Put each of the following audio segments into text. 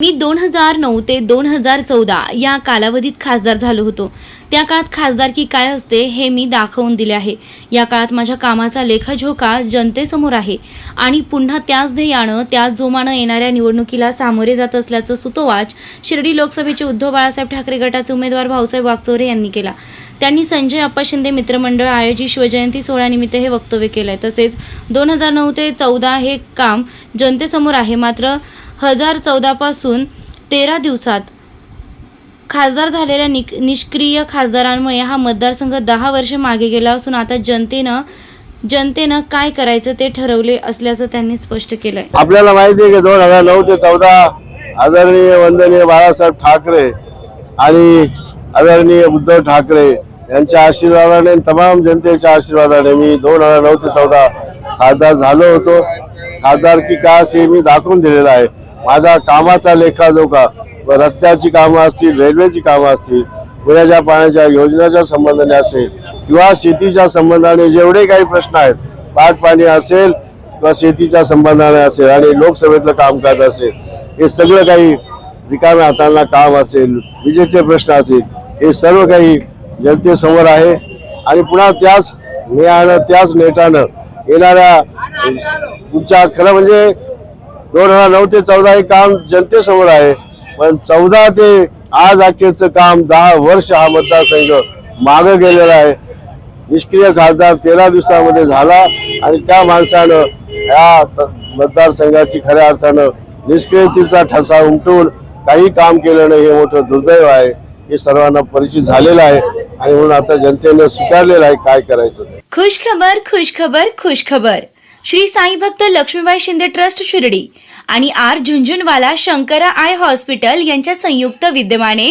मी दोन हजार नऊ ते दोन हजार चौदा या कालावधीत खासदार झालो होतो. त्या काळात खासदारकी काय असते हे मी दाखवून दिले आहे. या काळात माझ्या कामाचा लेखाझोका जनतेसमोर आहे आणि पुन्हा त्याच ध्येयानं त्याच जोमानं येणाऱ्या निवडणुकीला सामोरे जात असल्याचं सुतोवाच शिर्डी लोकसभेचे उद्धव बाळासाहेब ठाकरे गटाचे उमेदवार भाऊसाहेब वागचोरे यांनी केला. त्यांनी संजय अप्पा शिंदे मित्रमंडळ आयोजित शिवजयंती सोहळ्यानिमित्त हे वक्तव्य केलं आहे तसेच दोन हजार नऊ ते चौदा हे काम जनतेसमोर आहे. मात्र हजार चौदापासून तेरा दिवसात खासदार झालेल्या नि निष्क्रिय खासदारांमुळे हा मतदारसंघ दहा वर्ष मागे गेला असून आता जनतेनं जनतेनं काय करायचं ते ठरवले असल्याचं त्यांनी स्पष्ट केलंय. आपल्याला माहिती आहे की दोन हजार नऊ ते चौदा आदरणीय वंदनीय बाळासाहेब ठाकरे आणि आदरणीय उद्धव ठाकरे यांच्या आशीर्वादाने तमाम जनतेच्या आशीर्वादाने मी दोन हजार नऊ ते चौदा खासदार झालो होतो. खासदार की कास हे मी दाखवून दिलेलं आहे. माझा कामाचा लेखाजोखा व रस्त्याची कामं असतील रेल्वेची कामं असतील पुण्याच्या पाण्याच्या योजनेच्या संबंधाने असेल किंवा शेतीच्या संबंधाने जेवढे काही प्रश्न आहेत पाटपाणी असेल किंवा शेतीच्या संबंधाने असेल आणि लोकसभेतलं कामकाज असेल हे सगळं काही रिकाम्या हातांना काम असेल विजेचे प्रश्न असतील हे सर्व काही जनतेसमोर आहे. आणि पुन्हा त्याच नेहानं त्याच नेटानं येणाऱ्या तुमच्या खरं म्हणजे दोन हजार नऊ ते चौदा हे काम जनतेसमोर आहे. पण चौदा ते आज अखेरचं काम दहा वर्ष हा मतदारसंघ मागं गेलेला आहे. निष्क्रिय खासदार तेरा दिवसामध्ये झाला आणि त्या माणसानं ह्या त- मतदारसंघाची खऱ्या अर्थानं निष्क्रियतेचा ठसा उमटून काही काम केलं नाही हे मोठं दुर्दैव आहे. हे सर्वांना परिचित झालेलं आहे आणि म्हणून आता जनतेने स्वीकारलेलं आहे काय करायचं. खुश खबर खुश खबर खुश खबर श्री साई भक्त लक्ष्मीबाई शिंदे ट्रस्ट शिर्डी आणि R Jhunjhunwala Shankara eye hospital यांच्या संयुक्त विद्यमाने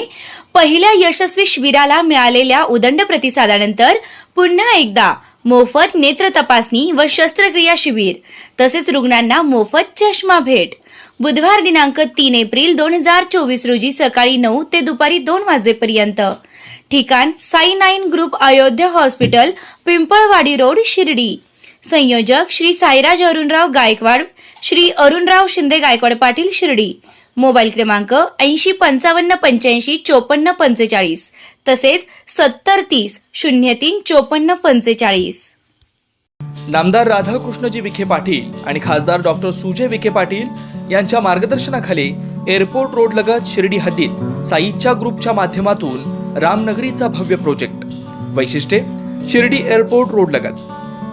पहिल्या यशस्वी शिबिराला मिळालेल्या उदंड प्रतिसादानंतर पुन्हा एकदा मोफत नेत्र तपासणी व शस्त्रक्रिया शिबिर तसेच रुग्णांना मोफत चष्मा भेट. बुधवार दिनांक तीन एप्रिल दोन हजार चोवीस रोजी सकाळी नऊ ते दुपारी दोन वाजेपर्यंत. ठिकाण Sai nine group Ayodhya hospital Pimpalwadi road Shirdi. संयोजक श्री साईराज अरुणराव गायकवाड श्री अरुणराव शिंदे गायकवाड पाटील शिर्डी. मोबाईल क्रमांक ऐंशी पंचावन्न पंच्याऐंशी चोपन्न पंचेचाळीस. तसेच सत्तर तीस शून्य तीन चोपन्न पंचेचाळीस. नामदार राधाकृष्णजी विखे पाटील आणि खासदार डॉक्टर सुजय विखे पाटील यांच्या मार्गदर्शनाखाली एअरपोर्ट रोड लगत शिर्डी हद्दीत साईच्या ग्रुपच्या माध्यमातून रामनगरीचा भव्य प्रोजेक्ट. वैशिष्ट्ये शिर्डी एअरपोर्ट रोड लगत.